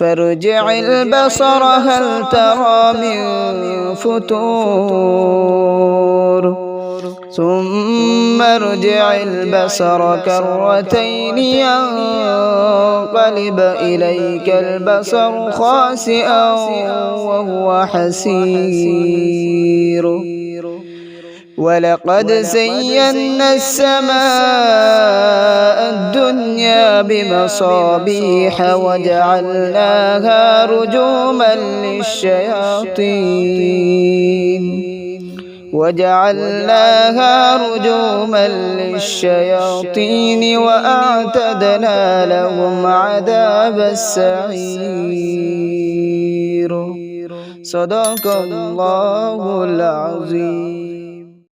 فارجع البصر هل ترى من فتور ثم ارجع البصر كرتين ينقلب إليك البصر خاسئا وهو حسير. ولقد زينا السماء الدنيا بمصابيح وجعلناها رجوما للشياطين. وجعلناها رجوما للشياطين وأعتدنا لهم عذاب السعير. صدق الله العظيم.